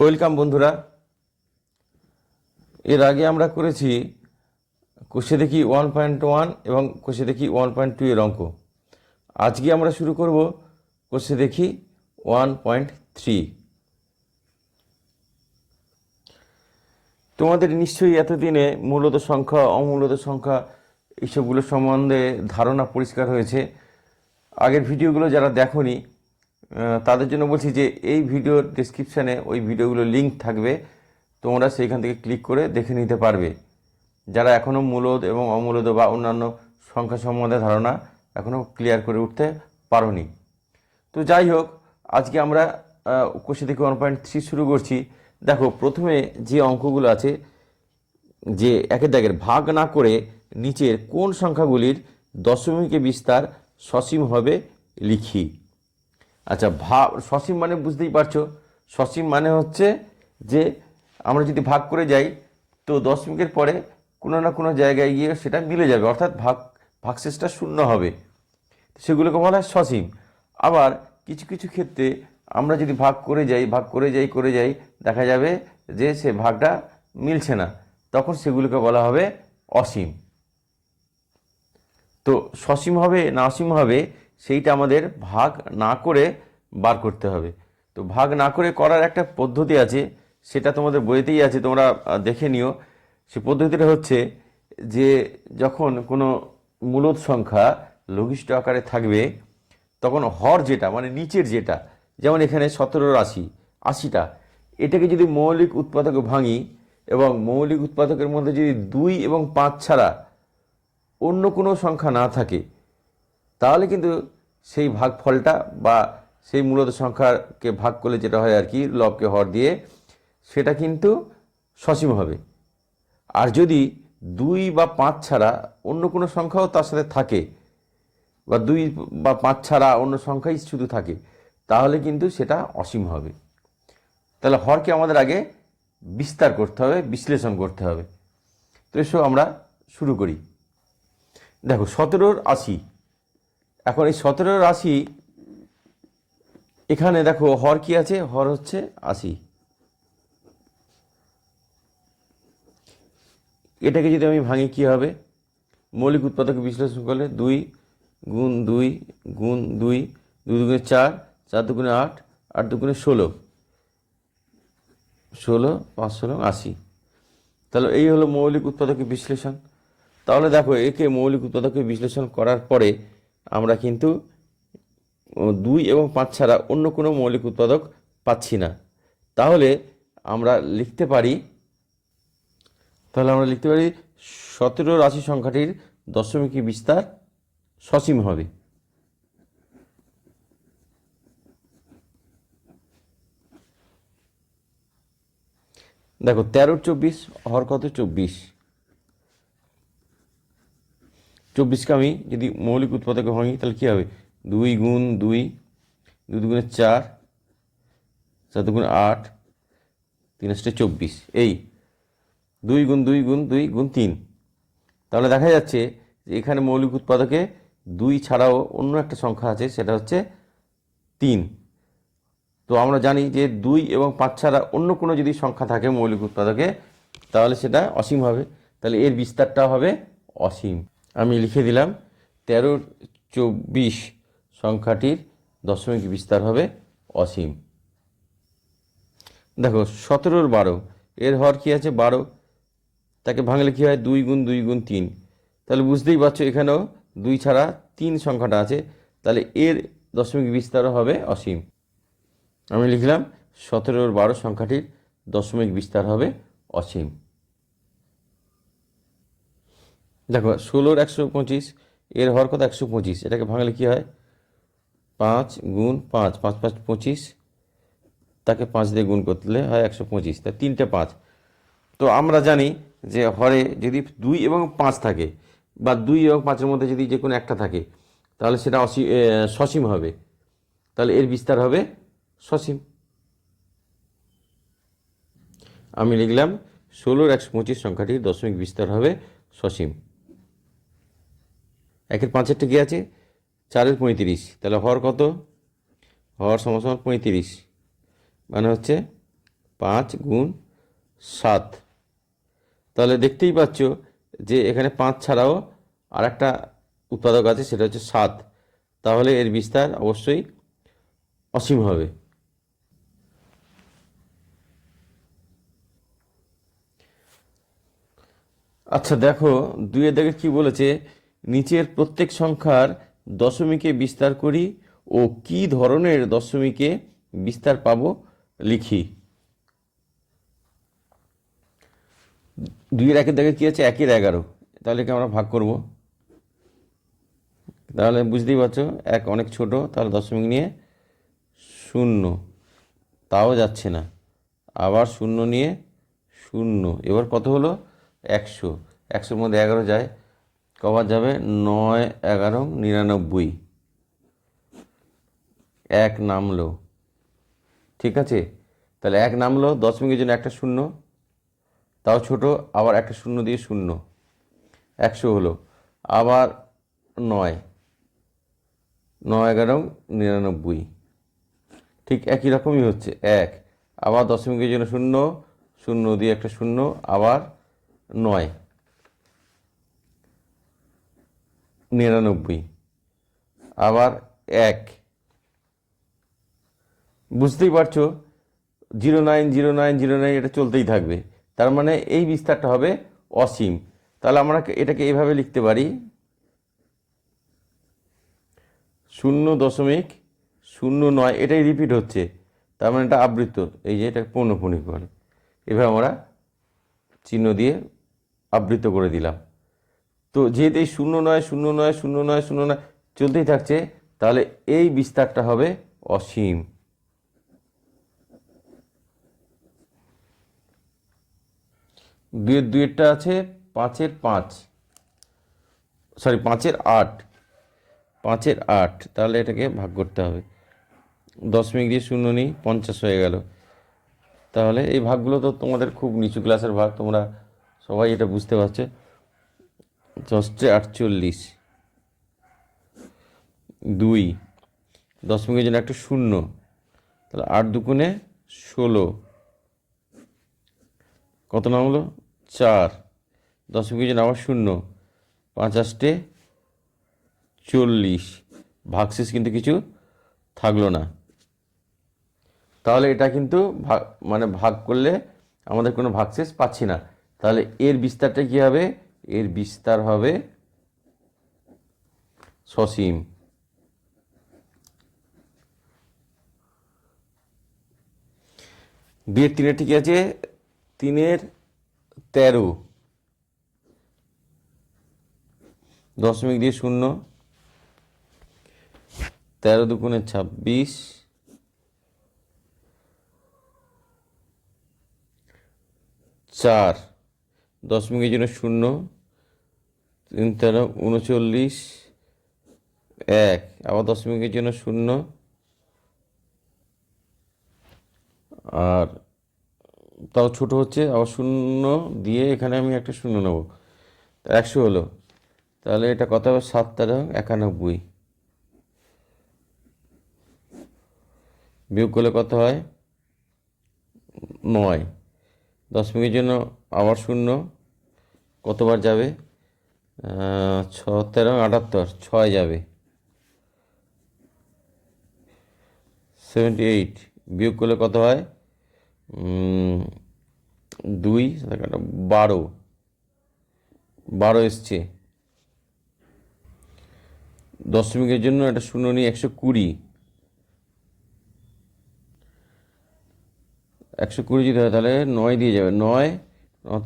Welcome বন্ধুরা। এর আগে আমরা করেছি কোষে দেখি ওয়ান পয়েন্ট ওয়ান এবং কোষে দেখি ওয়ান পয়েন্ট টু এর অঙ্ক। আজকে আমরা শুরু করব কোষে দেখি ওয়ান পয়েন্ট থ্রি। তোমাদের নিশ্চয়ই এতদিনে মূলত সংখ্যা, অমূলত সংখ্যা এইসবগুলো সম্বন্ধে ধারণা পরিষ্কার হয়েছে। আগের ভিডিওগুলো যারা দেখোনি তাদের জন্য বলছি যে এই ভিডিওর ডিসক্রিপশানে ওই ভিডিওগুলো লিঙ্ক থাকবে। তোমরা সেইখান থেকে ক্লিক করে দেখে নিতে পারবে। যারা এখনও মূলদ এবং অমূলদ বা অন্যান্য সংখ্যা সম্বন্ধে ধারণা এখনও ক্লিয়ার করে উঠতে পারোনি। তো যাই হোক, আজকে আমরা কোষে থেকে ওয়ান পয়েন্ট থ্রি শুরু করছি। দেখো, প্রথমে যে অঙ্কগুলো আছে, যে একের দাগের ভাগ না করে নিচের কোন সংখ্যাগুলির দশমিকে বিস্তার সসীম হবে লিখি। আচ্ছা ভা, সসীম মানে বুঝতেই পারছ। সসীম মানে হচ্ছে যে, আমরা যদি ভাগ করে যাই, তো দশমিকের পরে কোনো না কোনো জায়গায় গিয়ে সেটা মিলে যাবে, অর্থাৎ ভাগ, ভাগশেষটা শূন্য হবে। সেগুলোকে বলা হয় সসীম। আবার কিছু কিছু ক্ষেত্রে আমরা যদি ভাগ করে যাই, ভাগ করে যাই করে যাই, দেখা যাবে যে সে ভাগটা মিলছে না, তখন সেগুলোকে বলা হবে অসীম। তো সসীম হবে না অসীম হবে সেইটা আমাদের ভাগ না করে বার করতে হবে। তো ভাগ না করে করার একটা পদ্ধতি আছে, সেটা তোমাদের বইতেই আছে, তোমরা দেখে নিও। সে পদ্ধতিটা হচ্ছে যে যখন কোনো মূলদ সংখ্যা লঘিষ্ঠ আকারে থাকবে, তখন হর যেটা মানে নিচের যেটা, যেমন এখানে সতেরোর আশি আশিটা, এটাকে যদি মৌলিক উৎপাদকে ভাঙি এবং মৌলিক উৎপাদকের মধ্যে যদি দুই এবং পাঁচ ছাড়া অন্য কোনো সংখ্যা না থাকে তাহলে কিন্তু সেই ভাগ ফলটা বা সেই মূলত সংখ্যাকে ভাগ করলে যেটা হয় আর কি, লবকে হর দিয়ে, সেটা কিন্তু সসীম হবে। আর যদি দুই বা পাঁচ ছাড়া অন্য কোনো সংখ্যাও তার সাথে থাকে, বা দুই বা পাঁচ ছাড়া অন্য সংখ্যাই শুধু থাকে, তাহলে কিন্তু সেটা অসীম হবে। তাহলে হরকে আমাদের আগে বিস্তার করতে হবে, বিশ্লেষণ করতে হবে। তো এসো আমরা শুরু করি। দেখো, সতেরোর আশি। এখন এই সতেরো রাশি, এখানে দেখো হর কি আছে? হর হচ্ছে আশি এটাকে যদি আমি ভাঙি, কি হবে? মৌলিক উৎপাদক বিশ্লেষণ করলে দুই গুণ দুই গুণ দুই দুই দুগুণে চার চার দুগুণে আট আট দুগুণে ষোলো। ষোলো, পাঁচ, ষোলো, আশি। তাহলে এই হলো মৌলিক উৎপাদকের বিশ্লেষণ। তাহলে দেখো একে মৌলিক উৎপাদকের বিশ্লেষণ করার পরে আমরা কিন্তু দুই এবং পাঁচ ছাড়া অন্য কোনো মৌলিক উৎপাদক পাচ্ছি না। তাহলে আমরা লিখতে পারি, তাহলে আমরা লিখতে পারি সতেরো রাশি সংখ্যাটির দশমিকী বিস্তার সসীম হবে। দেখো তেরো চব্বিশ হর কত চব্বিশ। চব্বিশকে আমি যদি মৌলিক উৎপাদকে ভাঙি, তাহলে কী হবে? দুই গুণ দুই দুই দুগুণে চার চার দুগুণ আট, তিন আসতে চব্বিশ। এই দুই গুণ দুই গুণ দুই গুণ তিন। তাহলে দেখা যাচ্ছে যে এখানে মৌলিক উৎপাদকে দুই ছাড়াও অন্য একটা সংখ্যা আছে, সেটা হচ্ছে তিন। তো আমরা জানি যে দুই এবং পাঁচ ছাড়া অন্য কোনো যদি সংখ্যা থাকে মৌলিক উৎপাদকে, তাহলে সেটা অসীম হবে। তাহলে এর বিস্তারটা হবে অসীম। আমি লিখে দিলাম, তেরো চব্বিশ সংখ্যাটির দশমিক বিস্তার হবে অসীম। দেখো, সতেরোর বারো, এর হর কী আছে? বারো। তাকে ভাঙলে কী হয়? দুই গুণ দুই গুণ তিন। তাহলে বুঝতেই পারছ, এখানেও দুই ছাড়া তিন সংখ্যাটা আছে। তাহলে এর দশমিক বিস্তারও হবে অসীম। আমি লিখলাম, সতেরোর বারো সংখ্যাটির দশমিক বিস্তার হবে অসীম। দেখো, ষোলোর একশো পঁচিশ, এর হওয়ার কথা একশো পঁচিশ, এটাকে ভাঙলে কী হয়? পাঁচ গুণ পাঁচ পাঁচ পাঁচ, পঁচিশ, তাকে পাঁচ দিয়ে গুণ করলে হয় একশো পঁচিশ, তা তিনটে পাঁচ। তো আমরা জানি যে হরে যদি দুই এবং পাঁচ থাকে, বা দুই এবং পাঁচের মধ্যে যদি যে কোনো একটা থাকে, তাহলে সেটা অসীম সসীম হবে। তাহলে এর বিস্তার হবে সসীম। আমি লিখলাম, ষোলোর একশো পঁচিশ সংখ্যাটির দশমিক বিস্তার হবে সসীম। একের পাঁচেরটা কি আছে? চারের পঁয়ত্রিশ। তাহলে হর কত? হর সমান পঁয়ত্রিশ। মানে হচ্ছে পাঁচ গুণ সাত। তাহলে দেখতেই পাচ্ছ যে এখানে পাঁচ ছাড়াও আর একটা উৎপাদক আছে, সেটা হচ্ছে সাত। তাহলে এর বিস্তার অবশ্যই অসীম হবে। আচ্ছা দেখো, দুইয়ের দেখে কি বলেছে? নিচের প্রত্যেক সংখ্যার দশমিকে বিস্তার করি ও কি ধরনের দশমিকে বিস্তার পাব লিখি। দুইয়ের একের দেখে কি আছে? একের এগারো। তাহলে কি আমরা ভাগ করব। তাহলে বুঝতেই পারছ, এক অনেক ছোট তাহলে দশমিক নিয়ে শূন্য। তাও যাচ্ছে না। আবার শূন্য নিয়ে শূন্য। এবার কত হলো? একশো। একশোর মধ্যে এগারো যায়। কবার যাবে নয় এগারো নিরানব্বই। এক নামলো। ঠিক আছে? তাহলে এক নামলো দশমিকের জন্য একটা শূন্য। তাও ছোট, আবার একটা শূন্য দিয়ে শূন্য। একশো হলো। আবার নয়। নয় এগারো নিরানব্বই। ঠিক একই রকমই হচ্ছে। এক। আবার দশমিকের জন্য শূন্য। শূন্য দিয়ে একটা শূন্য। আবার নয়। নিরানব্বই। আবার এক। বুঝতেই পারছ, zero nine zero nine zero nine এটা চলতেই থাকবে। তার মানে এই বিস্তারটা হবে অসীম। তাহলে আমরা এটাকে এইভাবে লিখতে পারি। শূন্য দশমিক শূন্য নয়, এটাই রিপিট হচ্ছে। তার মানে এটা আবৃত্ত এই যে এটা পৌনপুণিক করে এভাবে আমরা চিহ্ন দিয়ে আবৃত করে দিলাম। তো যেহেতু এই শূন্য নয় শূন্য নয় শূন্য নয় শূন্য নয় চলতেই থাকছে, তাহলে এই বিস্তারটা হবে অসীম। দুয়ের দুয়েরটা আছে, পাঁচের পাঁচ। সরি, পাঁচের আট। পাঁচের আট, তাহলে এটাকে ভাগ করতে হবে। দশমিক দিয়ে শূন্য নিই, পঞ্চাশ হয়ে গেল। তাহলে এই ভাগগুলো তো তোমাদের খুব নিচু ক্লাসের ভাগ, তোমরা সবাই এটা বুঝতে পারছ। দশটে আটচল্লিশ। দুই। দশমিকের জন্য একটা শূন্য। তাহলে আট দুগুণে ষোলো। কত নাম হলো? চার। দশমিকের জন্য আবার শূন্য। পাঁচ আষ্টে চল্লিশ। ভাগশেষ কিন্তু কিছু থাকল না। তাহলে এটা কিন্তু ভাগ মানে ভাগ করলে আমাদের কোনো ভাগশেষ পাচ্ছি না। তাহলে এর বিস্তারটা কী হবে? এর বিস্তার হবে সসীম। দুয়ের তিনের ঠিক আছে, তিনের তেরো। দশমিক দিয়ে শূন্য। তেরো দুগুণে ছাব্বিশ। চার। দশমিকের জন্য শূন্য। তিন তেরো, উনচল্লিশ, এক। আবার দশমিকের জন্য শূন্য। আর তাও ছোট হচ্ছে, আবার শূন্য দিয়ে এখানে আমি একটা শূন্য নেব। একশো হলো। তাহলে এটা কত হবে? সাত তেরো, একানব্বই। বিয়োগ করলে কত হয়? নয়। দশমিকের জন্য আবার শূন্য। কতবার যাবে? ছ তেরো আটাত্তর, ছয় যাবে। সেভেন্টি এইট বিয়োগ করলে কত হয়? দুই বারো। বারো এসছে। দশমিকের জন্য একটা শূন্য নিয়ে একশো কুড়ি। একশো কুড়ি যদি হয় তাহলে নয় দিয়ে যাবে। নয়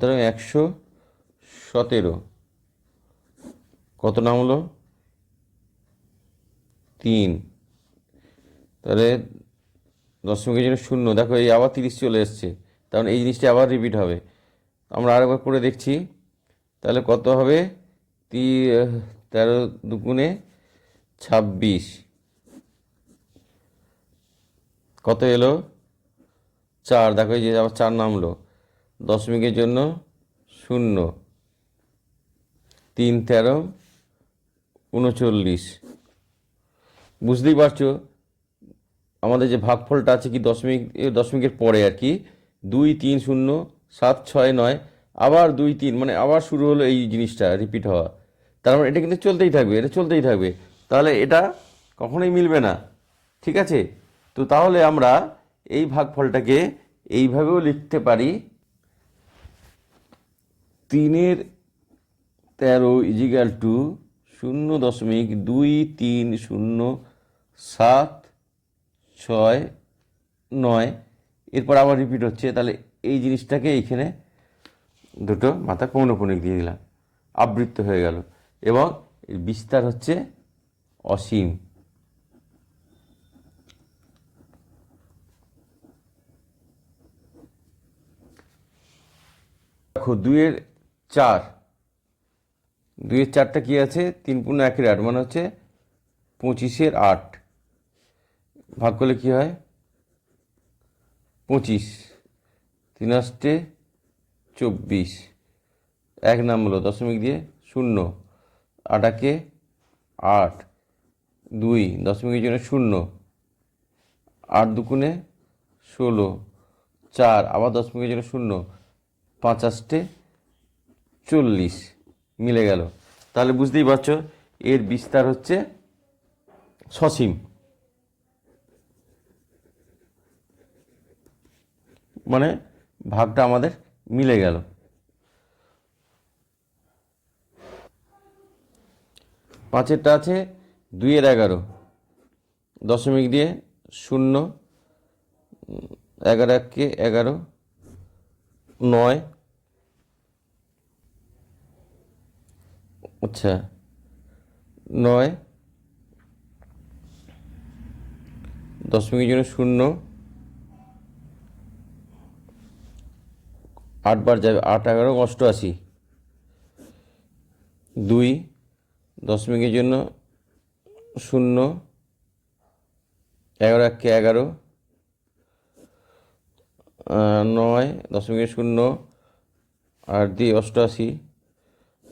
তেরো একশো সতেরো। কত নাম হলো? তিন। তাহলে দশমিকের জন্য শূন্য। দেখো, এই আবার তিরিশ চলে এসছে। কারণ এই জিনিসটা আবার রিপিট হবে। আমরা আরেকবার করে দেখছি। তাহলে কত হবে? তি, তেরো দুগুণে ছাব্বিশ। কত এলো? চার। দেখো, এই যে আবার চার নামলো। দশমিকের জন্য শূন্য। তিন, তেরো উনচল্লিশ। বুঝতেই পারছ? আমাদের যে ভাগফলটা আছে কি দশমিক দশমিকের পরে আর কি, দুই তিন শূন্য, সাত ছয় নয়, আবার দুই তিন মানে আবার শুরু হলো এই জিনিসটা রিপিট হওয়া। তার মানে এটা কিন্তু চলতেই থাকবে, এটা চলতেই থাকবে। তাহলে এটা কখনোই মিলবে না, ঠিক আছে? তো তাহলে আমরা এই ভাগফলটাকে এইভাবেও লিখতে পারি, তিনের তেরো ইজিক্যাল টু শূন্য দশমিক দুই তিন শূন্য সাত ছয় নয়। এরপর আবার রিপিট হচ্ছে, তাহলে এই জিনিসটাকে এইখানে দুটো মাথা পৌনপুনিক দিয়ে দিলাম, আবৃত্ত হয়ে গেল। এবং বিস্তার হচ্ছে অসীম। দেখো, দুইয়ের চার দুইয়ের চারটা কি আছে? তিন পূর্ণ একের আট মানে হচ্ছে পঁচিশের আট। ভাগ করলে কি হয়? পঁচিশ। তিন আষ্টে চব্বিশ। এক নাম হলো দশমিক দিয়ে শূন্য। আটাকে আট। দুই, দশমিকের জন্য শূন্য। আট দুগুণে ষোলো। চার, আবার দশমিকের জন্য শূন্য। পাঁচ আষ্টে চল্লিশ। মিলে গেল। তাহলে বুঝতেই পারছ, এর বিস্তার হচ্ছে সসীম। মানে ভাগটা আমাদের মিলে গেল। পাঁচেরটা আছে দুইয়ের এগারো। দশমিক দিয়ে শূন্য এগারো এককে এগারো, নয় আচ্ছা নয়, দশমিকের জন্য শূন্য, আটবার যাবে, আট এগারো, অষ্টআশি। দুই, দশমিকের জন্য শূন্য, এগারো এককে এগারো নয়, দশমিকের শূন্য, আর দুই, অষ্টআশি।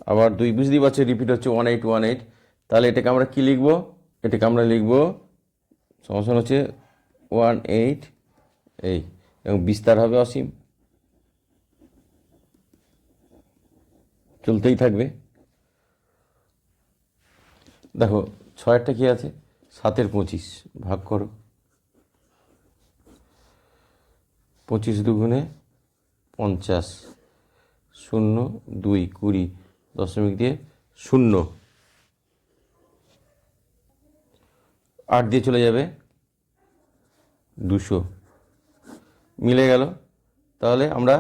আবার দুই বুঝতেই পারছি রিপিট হচ্ছে ওয়ান এইট ওয়ান এইট তাহলে এটাকে আমরা কী লিখব? এটাকে আমরা লিখব সমস্যা হচ্ছে ওয়ান এইট এই, এবং বিস্তার হবে অসীম। চলতেই থাকবে। দেখো, ছয়েরটা কী আছে? সাতের পঁচিশ, ভাগ করো। পঁচিশ দুগুণে পঞ্চাশ, শূন্য দুই কুড়ি। দশমিক দিয়ে শূন্য। আট দিয়ে চলে যাবে দুশো। মিলে গেল। তাহলে আমরা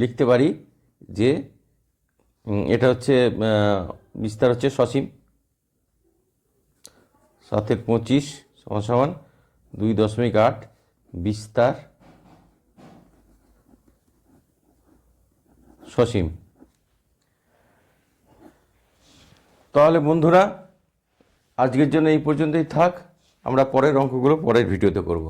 লিখতে পারি যে এটা হচ্ছে বিস্তার হচ্ছে সসীম। সাতের পঁচিশ সমান সমান দুই দশমিক আট বিস্তার সসীম। তাহলে বন্ধুরা আজকের জন্য এই পর্যন্তই থাক। আমরা পরের অঙ্কগুলো পরের ভিডিওতে করব।